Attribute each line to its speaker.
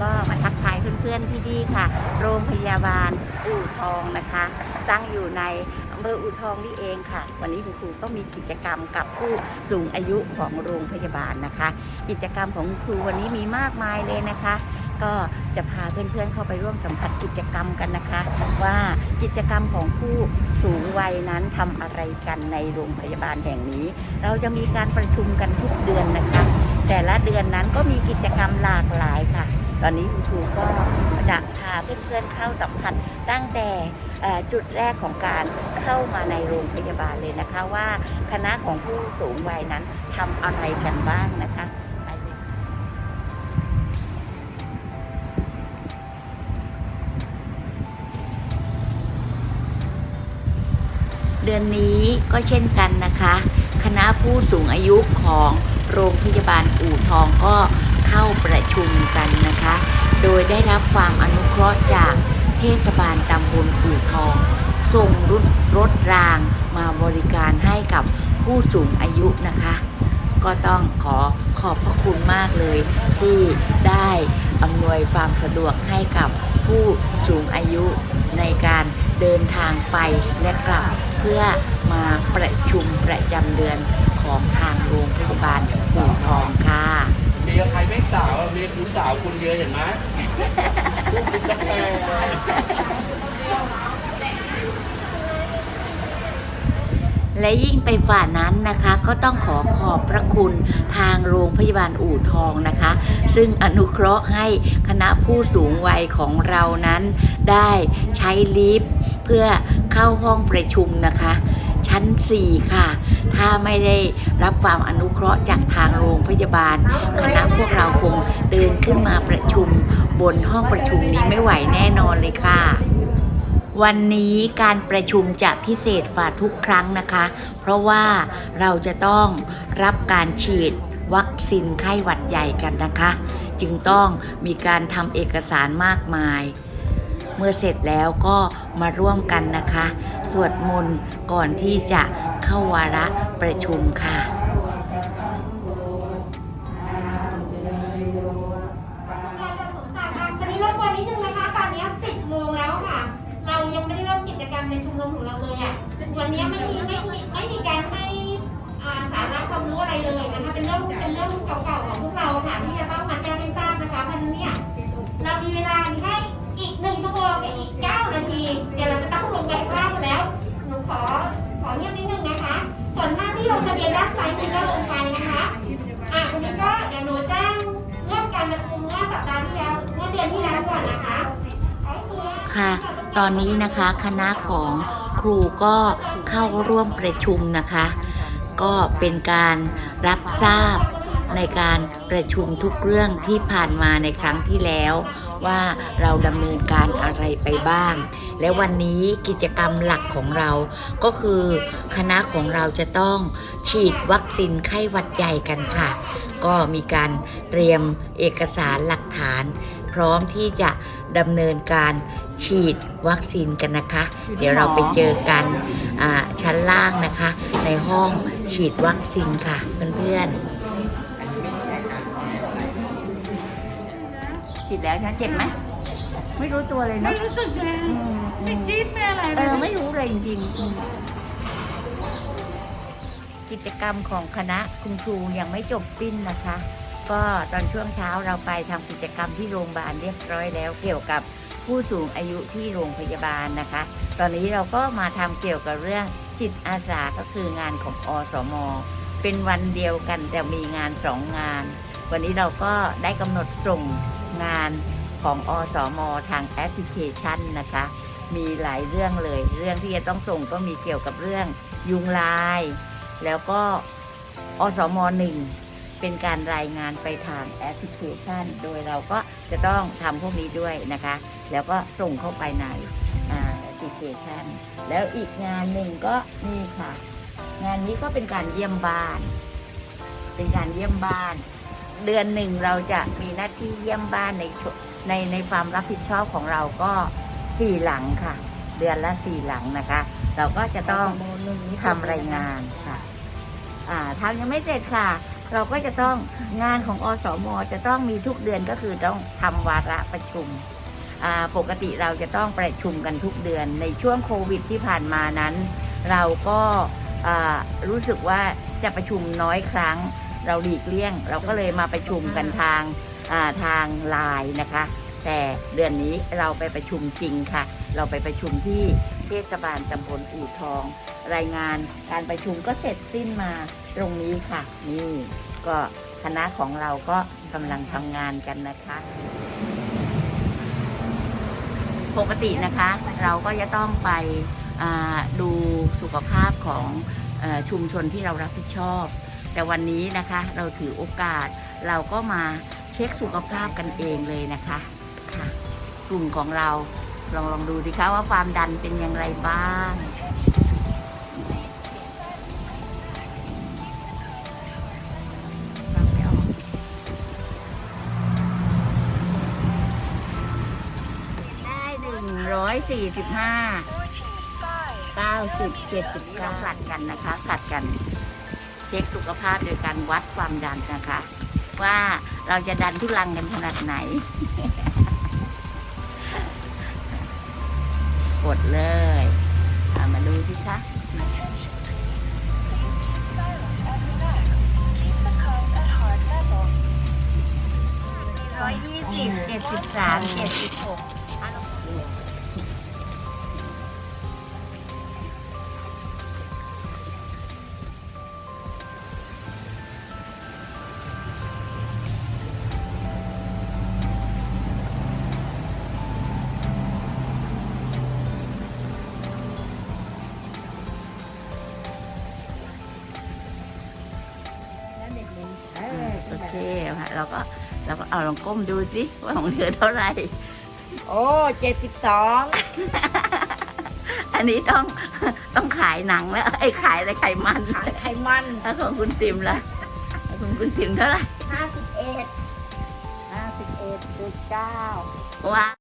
Speaker 1: ก็มาพื่อนๆที่นี่ค่ะ โรงพยาบาลอู่ทองนะคะ ตั้งอยู่ในอำเภออู่ทองนี่เองค่ะ วันนี้คุณครูก็มีกิจกรรมกับผู้สูงอายุของโรงพยาบาลนะคะ กิจกรรมของคุณครูวันนี้มีมากมายเลยนะคะ ก็จะพาเพื่อนๆเข้าไปร่วมสัมผัสกิจกรรมกันนะคะ ว่ากิจกรรมของผู้สูงวัยนั้นทำอะไรกันในโรงพยาบาลแห่งนี้ เราจะมีการประชุมกันทุกเดือนนะคะ แต่ละเดือนนั้นก็มีกิจกรรมหลากหลายค่ะ ตอนนี้คุณครูก็จะพาเพื่อนๆเข้าสัมผัสตั้งแต่จุดแรกของการเข้ามาในโรงพยาบาลเลยนะคะว่าคณะของผู้สูงวัยนั้นทำอะไรกันบ้างนะคะเดือนนี้ก็เช่นกันนะคะ คณะผู้สูงอายุของโรงพยาบาลอู่ทองก็ ประชุมกันนะคะ โดยได้รับความอนุเคราะห์จากเทศบาลตำบลอู่ทอง ส่งรถรถรางมาบริการให้กับผู้สูงอายุนะคะ ก็ต้องขอขอบพระคุณมากเลย ที่ได้อำนวยความสะดวกให้กับผู้สูงอายุในการเดินทางไปและกลับ เพื่อมาประชุมประจำเดือนของทางโรงพยาบาลอู่ทองค่ะ
Speaker 2: คุณสาวคุณเยอะเห็นไหมคุณกาแฟ
Speaker 1: และยิ่งไปฝ่านั้นนะคะก็ต้องขอขอบพระคุณทางโรงพยาบาลอู่ทองนะคะ ซึ่งอนุเคราะห์ให้คณะผู้สูงวัยของเรานั้นได้ใช้ลิฟต์เพื่อเข้าห้องประชุมนะคะ ชั้น 4 ค่ะ ถ้าไม่ได้รับความอนุเคราะห์จากทางโรงพยาบาล คณะพวกเราคงเดินขึ้นมาประชุมบนห้องประชุมนี้ไม่ไหวแน่นอนเลยค่ะวันนี้การประชุมจะพิเศษฝ่าทุกครั้งนะคะ เพราะว่าเราจะต้องรับการฉีดวัคซีนไข้หวัดใหญ่กันนะคะ จึงต้องมีการทำเอกสารมากมาย มื่อเสร็จแล้วก็มาร่วมกันนะคะ สวดมนต์ก่อนที่จะเข้าวาระประชุมค่ะ
Speaker 3: การจะสนในี้รบกวนนิดนึงนะคะตอนนี้10โมงแล้วค่ะเรายังไม่ได้เริ่มกิจกรรมในชุมนุมของเราเลยอะวันนี้ไม่มีไม่มีไม่มีการให้สาระความรู้อะไรเลยนะคะเป็นเรื่องเป็นเรื่องเก่าๆของพวกเราค่ะที่จะต้องมาแจ้งให้ทราบนะคะเพราะฉะนั้นเนี่ย หนึ่งชั่วโมงกับอีก9นาที เดี๋ยวเราจะต้องลงไปข้างล่างกันแล้ว หนูขอขอเงียบนิดนึงนะคะ ส่วนหน้าที่ลงทะเบียนด้านซ้ายมือก็ลงไปนะคะ อะวันนี้ก็เดี๋ยวหนูแจ้งเรื่องการประชุมเมื่อสัปดาห์ที่แล้วเมื่อเดือนที่แล้วก่อนนะคะ
Speaker 1: ค่ะ ตอนนี้นะคะคณะของครูก็เข้าร่วมประชุมนะคะ ก็เป็นการรับทราบ ในการประชุมทุกเรื่องที่ผ่านมาในครั้งที่แล้ว ว่าเราดำเนินการอะไรไปบ้าง และวันนี้กิจกรรมหลักของเราก็คือคณะของเราจะต้องฉีดวัคซีนไข้หวัดใหญ่กันค่ะ ก็มีการเตรียมเอกสารหลักฐาน พร้อมที่จะดำเนินการฉีดวัคซีนกันนะคะ เดี๋ยวเราไปเจอกันชั้นล่างนะคะ ในห้องฉีดวัคซีนค่ะเพื่อนๆ ฉีดแล้วนะเจ็บไหมไม่รู้ตัวเลย
Speaker 4: ไม่
Speaker 1: เนาะ
Speaker 4: รู้สึกเลย
Speaker 1: อืม
Speaker 4: ไม่จี๊ดไม่อะไร
Speaker 1: เอ
Speaker 4: เลย
Speaker 1: อไม่รู้เลยจริงๆอืมกิจกรรมของคณะคุณครูยังไม่จบสิ้นนะคะ ก็ตอนช่วงเช้าเราไปทำกิจกรรมที่โรงพยาบาลเรียบร้อยแล้ว เกี่ยวกับผู้สูงอายุที่โรงพยาบาลนะคะ ตอนนี้เราก็มาทำเกี่ยวกับเรื่องจิตอาสาก็คืองานของอสม เป็นวันเดียวกันแต่มีงานสองงาน วันนี้เราก็ได้กำหนดส่ง งานของอสมทางแอปพลิเคชันนะคะ มีหลายเรื่องเลย เรื่องที่จะต้องส่งก็มีเกี่ยวกับเรื่องยุงลาย แล้วก็อสมหนึ่งเป็นการรายงานไปทางแอปพลิเคชัน โดยเราก็จะต้องทำพวกนี้ด้วยนะคะ แล้วก็ส่งเข้าไปในแอปพลิเคชัน แล้วอีกงานหนึ่งก็นี่ค่ะ งานนี้ก็เป็นการเยี่ยมบ้าน เป็นการเยี่ยมบ้าน เดือนหนึ่งเราจะมีหน้าที่เยี่ยมบ้านในช่วงในในความรับผิดชอบของเราก็สี่หลังค่ะ เดือนละสี่หลังนะคะ เราก็จะต้องทำรายงานค่ะอ่าทำยังไม่เสร็จค่ะ เราก็จะต้องงานของอสมจะต้องมีทุกเดือนก็คือต้องทำวาระประชุมอ่าปกติเราจะต้องประชุมกันทุกเดือน ในช่วงโควิดที่ผ่านมานั้น เราก็อ่ารู้สึกว่าจะประชุมน้อยครั้ง เราหลีกเลี่ยง เราก็เลยมาประชุมกันทางาทางไลน์นะคะ แต่เดือนนี้เราไปประชุมจริงค่ะ เราไปประชุมที่เทศบาลตำบลอู่ทอง รายงานการประชุมก็เสร็จสิ้นมาตรงนี้ค่ะ นี่ก็คณะของเราก็กำลังทำงานกันนะคะปกตินะคะเราก็จะต้องไปดูสุขภาพของอชุมชนที่เรารับผิดชอบ แต่วันนี้นะคะเราถือโอกาสเราก็มาเช็คสุขภาพกันเองเลยนะคะค่ะกลุ่มของเราลองลองดูสิคะว่าความดันเป็นอย่างไรบ้างได้หนึ่งร้อยสี่สิบห้าเก้าสิบเจ็ดสิบเก้าผลัดกันนะคะผลัดกัน ช็คสุขภาพโดยการวัดความดันนะคะ ว่าเราจะดันทุลังกันขนาดไหน กดเลยเามาดูสิคะร้อยยี่สิบเจ็ดสิบสามเจ็ดสิบหก เราก็เราก็เอาลองก้มดูสิว่าของเหลือเท่าไหร่
Speaker 4: โอ้เจ็ดสิบสอง
Speaker 1: อันนี้ต้องต้องขายหนังแล้วไอ้ยขายอะไรไขมัน
Speaker 4: ขายไขมัน
Speaker 1: แล้วของคุณติมล่ะแล้วของคุณติมเท่าไหร่
Speaker 4: ห้าสิบเอ็ดห้าสิบเอ็ดจุดเก้า
Speaker 1: ว้าว